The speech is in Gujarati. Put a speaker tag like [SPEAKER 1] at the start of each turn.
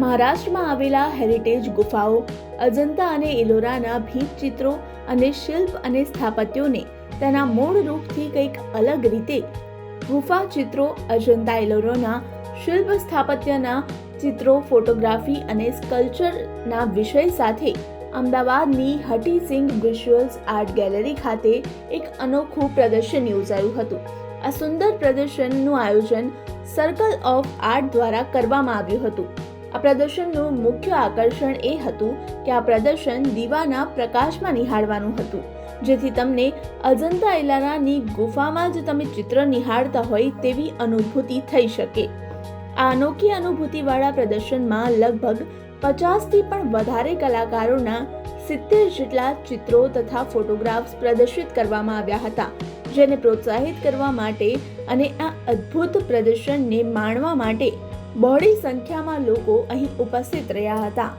[SPEAKER 1] મહારાષ્ટ્રમાં આવેલા હેરિટેજ ગુફાઓ, અજંતા અને એલોરાના ભીંત ચિત્રો અને શિલ્પ અને સ્થાપત્યોને તેના મૂળ રૂપથી કંઈક અલગ રીતે ગુફા ચિત્રો, અજંતા એલોરાના શિલ્પ સ્થાપત્યના ચિત્રો, ફોટોગ્રાફી અને સ્કલ્પચરના વિષય સાથે અમદાવાદની હટી સિંઘ વિઝ્યુઅલ્સ આર્ટ ગેલેરી ખાતે એક અનોખું પ્રદર્શન યોજાયું હતું. આ સુંદર પ્રદર્શનનું આયોજન સર્કલ ઓફ આર્ટ દ્વારા કરવામાં આવ્યું હતું. આ પ્રદર્શનનું મુખ્ય આકર્ષણ એ હતું કે આ પ્રદર્શન દીવાના પ્રકાશમાં નિહાળવાનું હતું. જેથી તમને અજંતા ઇલારાની ગુફામાં જ તમે ચિત્ર નિહાળતા હોય તેવી અનુભૂતિ થઈ શકે. આ અનોખી અનુભૂતિવાળા પ્રદર્શનમાં લગભગ પચાસથી પણ વધારે કલાકારોના સિત્તેર જેટલા ચિત્રો તથા ફોટોગ્રાફ્સ પ્રદર્શિત કરવામાં આવ્યા હતા, જેને પ્રોત્સાહિત કરવા માટે અને આ અદ્ભુત પ્રદર્શનને માણવા માટે બહોળી સંખ્યામાં લોકો અહીં ઉપસ્થિત રહ્યા હતા.